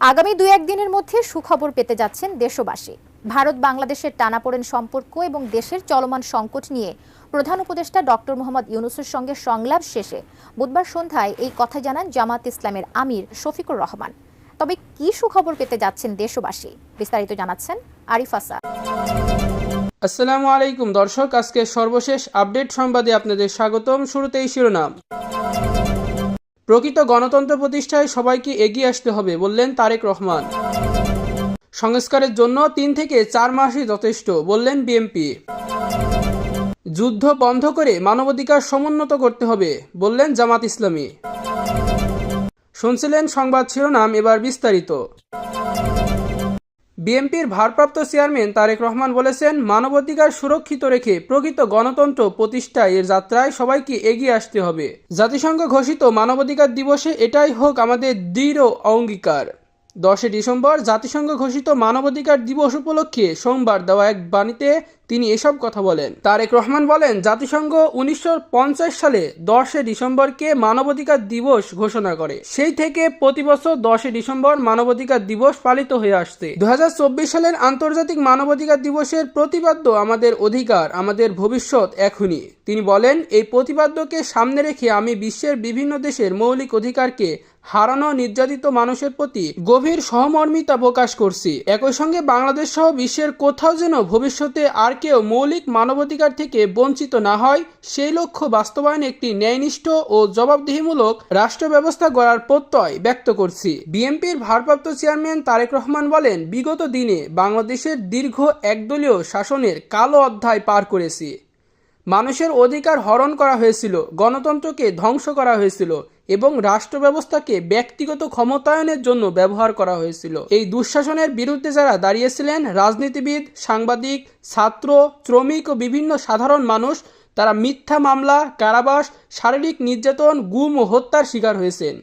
আগামী দু একদিনের মধ্যে সুখবর পেতে যাচ্ছেন দেশবাসী। ভারত বাংলাদেশের টানাপোড়েন সম্পর্ক এবং দেশের চলমান সংকট নিয়ে প্রধান উপদেষ্টা ডক্টর মোহাম্মদ ইউনুসের সঙ্গে সংলাপ শেষে বুধবার সন্ধ্যায় এই কথা জানান জামাত ইসলামের আমির শফিকুর রহমান। তবে কি সুখবর পেতে যাচ্ছেন দেশবাসী? বিস্তারিত জানাচ্ছেন আরিফ আসাদ। আসসালামু আলাইকুম দর্শক, আজকে সর্বশেষ আপডেট সংবাদে আপনাদের স্বাগতম। শুরুতেই শিরোনাম। প্রকৃত গণতন্ত্র প্রতিষ্ঠায় সবাইকে এগিয়ে আসতে হবে, বললেন তারেক রহমান। সংস্কারের জন্য তিন থেকে চার মাসই যথেষ্ট, বললেন বিএমপি যুদ্ধ বন্ধ করে মানবাধিকার সমুন্নত করতে হবে, বললেন জামাত ইসলামী। শুনছিলেন সংবাদ শিরোনাম, এবার বিস্তারিত। বিএনপির ভারপ্রাপ্ত চেয়ারম্যান তারেক রহমান বলেছেন, মানবাধিকার সুরক্ষিত রেখে প্রকৃত গণতন্ত্র প্রতিষ্ঠায় এর যাত্রায় সবাইকে এগিয়ে আসতে হবে। জাতিসংঘ ঘোষিত মানবাধিকার দিবসে এটাই হোক আমাদের দৃঢ় অঙ্গীকার। দশই ডিসেম্বর জাতিসংঘ ঘোষিত মানবাধিকার দিবস উপলক্ষে সোমবার দেওয়া এক বাণীতে তিনি এসব কথা বলেন। তারেক রহমান বলেন, জাতিসংঘ উনিশশো পঞ্চাশ সালে দশই ডিসেম্বরকে মানবাধিকার দিবস ঘোষণা করে। সেই থেকে প্রতি বছর দশই ডিসেম্বর মানবাধিকার দিবস পালিত হয়ে আসছে। দু হাজার চব্বিশ সালের আন্তর্জাতিক মানবাধিকার দিবসের প্রতিপাদ্য আমাদের অধিকার, আমাদের ভবিষ্যৎ এখনই। তিনি বলেন, এই প্রতিপাদ্যকে সামনে রেখে আমি বিশ্বের বিভিন্ন দেশের মৌলিক অধিকারকে হারানো নির্যাতিত মানুষের প্রতি গভীর সহমর্মিতা প্রকাশ করছি। একই সঙ্গে বাংলাদেশ সহ বিশ্বের কোথাও যেন ভবিষ্যতে আর কেউ মৌলিক মানবাধিকার থেকে বঞ্চিত না হয়, সেই লক্ষ্য বাস্তবায়নে একটি ন্যায়নিষ্ঠ ও জবাবদিহিমূলক রাষ্ট্র ব্যবস্থা গড়ার প্রত্যয় ব্যক্ত করছি। বিএনপির ভারপ্রাপ্ত চেয়ারম্যান তারেক রহমান বলেন, বিগত দিনে বাংলাদেশের দীর্ঘ একদলীয় শাসনের কালো অধ্যায় পার করেছি। মানুষের অধিকার হরণ করা হয়েছিল, গণতন্ত্রকে ধ্বংস করা হয়েছিল এবং রাষ্ট্র ব্যবস্থাকে ব্যক্তিগত ক্ষমতায়নের জন্য ব্যবহার করা হয়েছিল। এই দুঃশাসনের বিরুদ্ধে যারা দাঁড়িয়েছিলেন, রাজনীতিবিদ, সাংবাদিক, ছাত্র, শ্রমিক ও বিভিন্ন সাধারণ মানুষ, তারা মিথ্যা মামলা, কারাবাস, শারীরিক নির্যাতন, গুম ও হত্যার শিকার হয়েছেন।